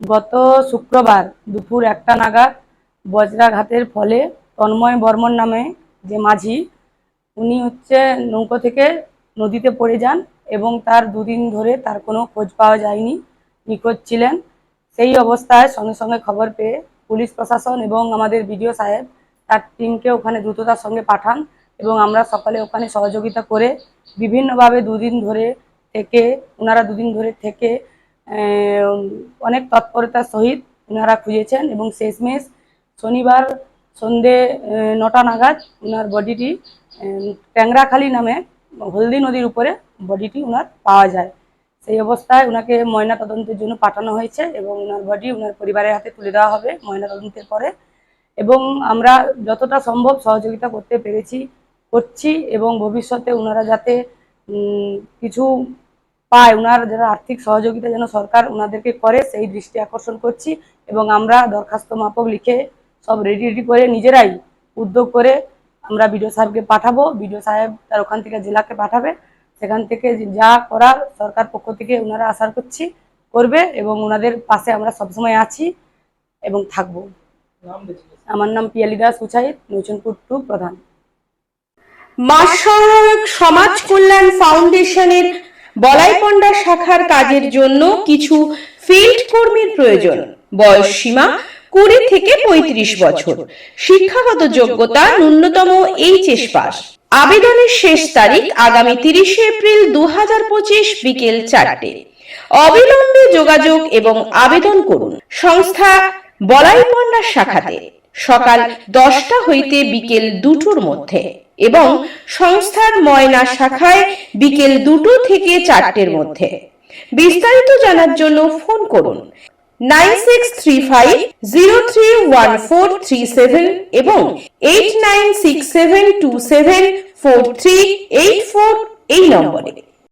গত শুক্রবার দুপুর একটা নাগাদ বজ্রাঘাতের ফলে তন্ময় বর্মন নামে যে মাঝি, উনি হচ্ছে নৌকো থেকে নদীতে পড়ে যান এবং তার দুদিন ধরে তার কোনো খোঁজ পাওয়া যায়নি, নিখোঁজ ছিলেন। সেই অবস্থায় সঙ্গে সঙ্গে খবর পেয়ে পুলিশ প্রশাসন এবং আমাদের বিডিও সাহেব তার টিমকে ওখানে দ্রুততার সঙ্গে পাঠান এবং আমরা সকালে ওখানে সহযোগিতা করে বিভিন্নভাবে দুদিন ধরে থেকে ওনারা দুদিন ধরে থেকে অনেক তৎপরতার সহিত ওনারা খুঁজেছেন এবং শেষমেশ শনিবার সন্ধে নটা নাগাদ ওনার বডিটি ট্যাংরাখালি নামে হলদি নদীর উপরে বডিটি ওনার পাওয়া যায়। সেই অবস্থায় ওনাকে ময়না তদন্তের জন্য পাঠানো হয়েছে এবং ওনার বডি ওনার পরিবারের হাতে তুলে দেওয়া হবে ময়না তদন্তের পরে। এবং আমরা যতটা সম্ভব সহযোগিতা করতে পেরেছি, করছি এবং ভবিষ্যতে ওনারা যাতে কিছু পায়। ওনার যারা আর্থিক সহযোগিতা যেন সরকার ওনাদেরকে করে, সেই দৃষ্টি আকর্ষণ করছি এবং আমরা দরখাস্ত মাপক লিখে সব রেডি রেডি করে নিজেরাই উদ্যোগ করে আমরা বিডিও সাহেবকে পাঠাবো। বিডিও সাহেব তার ওখান থেকে জেলাকে পাঠাবে। সেখান থেকে যা করার সরকার পক্ষ থেকে ওনারা আশা করছি করবে এবং ওনাদের পাশে আমরা সবসময় আছি এবং থাকব। আমার নাম পিয়ালি দাস উচাইত নৌচনপুর টু প্রধান। মাস সমাজ কল্যাণ ফাউন্ডেশনের বলাইপন্ডা শাখার কাজের জন্য কিছু ফিল্ড কর্মীর প্রয়োজন। বয়স সীমা কুড়ি থেকে পঁয়ত্রিশ বছর। শিক্ষাগত যোগ্যতা ন্যূনতম এইচএস পাস। আবেদনের শেষ তারিখ আগামী তিরিশে এপ্রিল দু হাজার পঁচিশ বিকেল চারটে। অবিলম্বে যোগাযোগ এবং আবেদন করুন। সংস্থা বলাইপন্ডা শাখাতে। সকাল দশটা হইতে বিকেল দুটোর মধ্যে। এবং সংস্থার ময়না শাখায় বিকেল দুটো থেকে চারটের মধ্যে। বিস্তারিত জানার জন্য ফোন করুন nine six three five zero three one four three seven এবং eight nine six seven two seven four three eight four এই নম্বরে।